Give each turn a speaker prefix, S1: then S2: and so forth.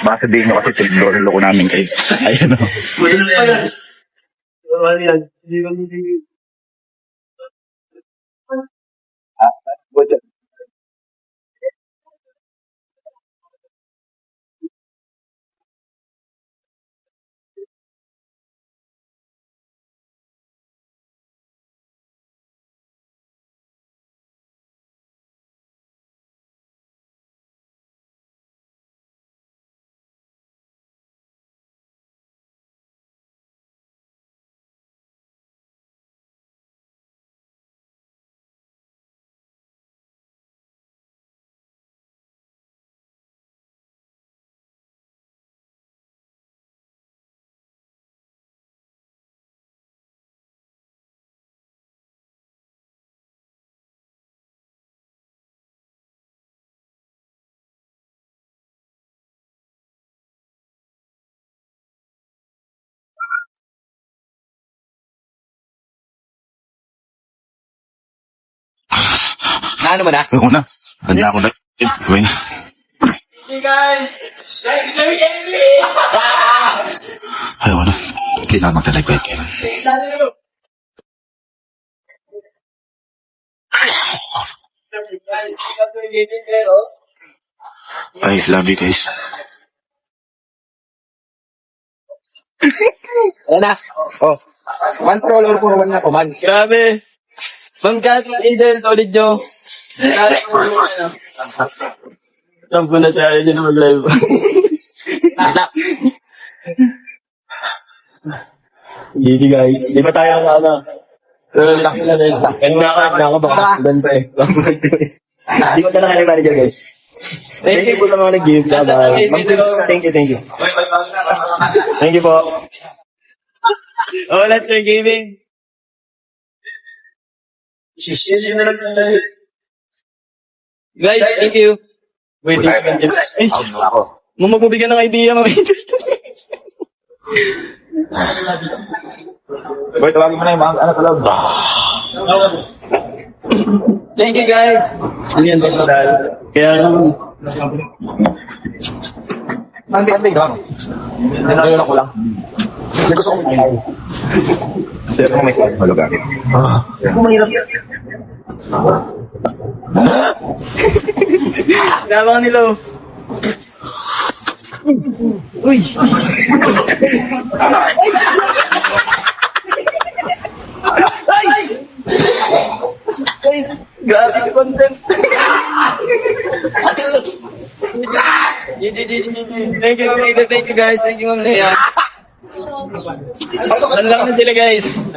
S1: Baka sabihin nyo kasi tinlolo ko namin kayo. Ayun o.
S2: Naano mo na?
S1: Oo na. Handa ako na. Wait. Ayaw na. Hindi na kahit kailan. I love you guys.
S2: Ayan na. Oh. One roller for one na po, man.
S3: Grabe. Catherine Eden, solid nyo. Tampo na siya, ayaw niya na mag-live. Gigi guys. Di ba tayo sa ano? Pero laki na rin. Ganda ka, ganda ka baka. Ganda eh. Di ko talaga yung manager guys. Thank you po sa mga nag-give. Bye-bye. Thank you, thank you. Thank you po. Oh, let's your giving. Guys, thank you. Wait, thank you. Ay,
S1: Ako.
S3: mo magbibigyan ng idea, mami.
S1: Wait, tawagin mo na yung mga anak.
S3: Thank you, guys. Yan, total. Kaya naman.
S2: Mandi, mandi. Tinanong ako lang. Hindi gusto kong kumain.
S1: Pero kung may kwan, malugagin.
S3: Tama nila. oh. Uy! Ay! Grabe yung content. Thank you, Ma'am Lea. Thank you, guys. Thank you, Ma'am Lea. Ang lang na sila, guys.